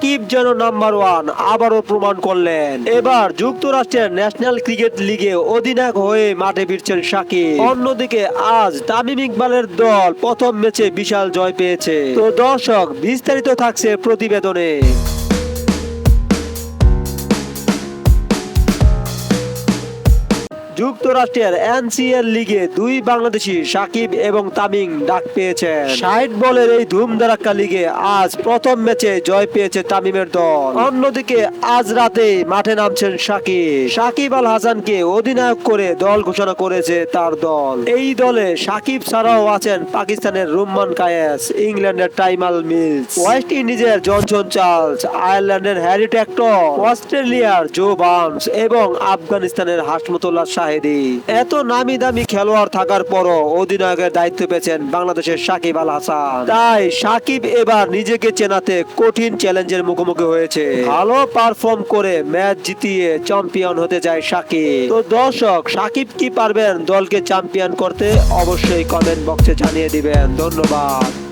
সাকিব যেন number one আবারও প্রমাণ করলেন। এবার যুক্তরাষ্ট্রের ন্যাশনাল ক্রিকেট লিগে অধিনায়ক হয়ে মাঠে ফিরছেন সাকিব। অন্যদিকে আজ তামিম ইকবালের দল প্রথম ম্যাচে বিশাল জয় পেয়েছে। তো দর্শক, বিস্তারিত থাকছে প্রতিবেদনে। যুক্তরাষ্ট্রের এনসিএল লিগে দুই বাংলাদেশি সাকিব এবং তামিম ডাক পেয়েছেন। ষাট বলের এই ধুমধারাক্কা লিগে আজ প্রথম ম্যাচে জয় পেয়েছে তামিমের দল। অন্যদিকে আজ রাতে মাঠে নামছেন সাকিব। সাকিব আল হাসানকে অধিনায়ক করে দল ঘোষণা করেছে তার দল। এই দলে সাকিব ছাড়াও আছেন পাকিস্তানের রুম্মান কায়েস ইংল্যান্ডের টাইমাল মিলস ওয়েস্ট ইন্ডিজের জনসন চার্লস আয়ারল্যান্ডের হ্যারি ট্যাক্টর অস্ট্রেলিয়ার জো বার্নস এবং আফগানিস্তানের হাসমতুল্লাহ শাহেদি এত নামি দামি খেলোয়াড় থাকার পরও অধিনায়কের দায়িত্ব পেয়েছেন বাংলাদেশের সাকিব আল হাসান। তাই সাকিব এবার নিজেকে চেনাতে কঠিন চ্যালেঞ্জের মুখোমুখি হয়েছে। ভালো পারফর্ম করে ম্যাচ জিতিয়ে চ্যাম্পিয়ন হতে যায় সাকিব। তো দর্শক, সাকিব কি পারবেন দলকে চ্যাম্পিয়ন করতে অবশ্যই কমেন্ট বক্সে জানিয়ে দিবেন। ধন্যবাদ।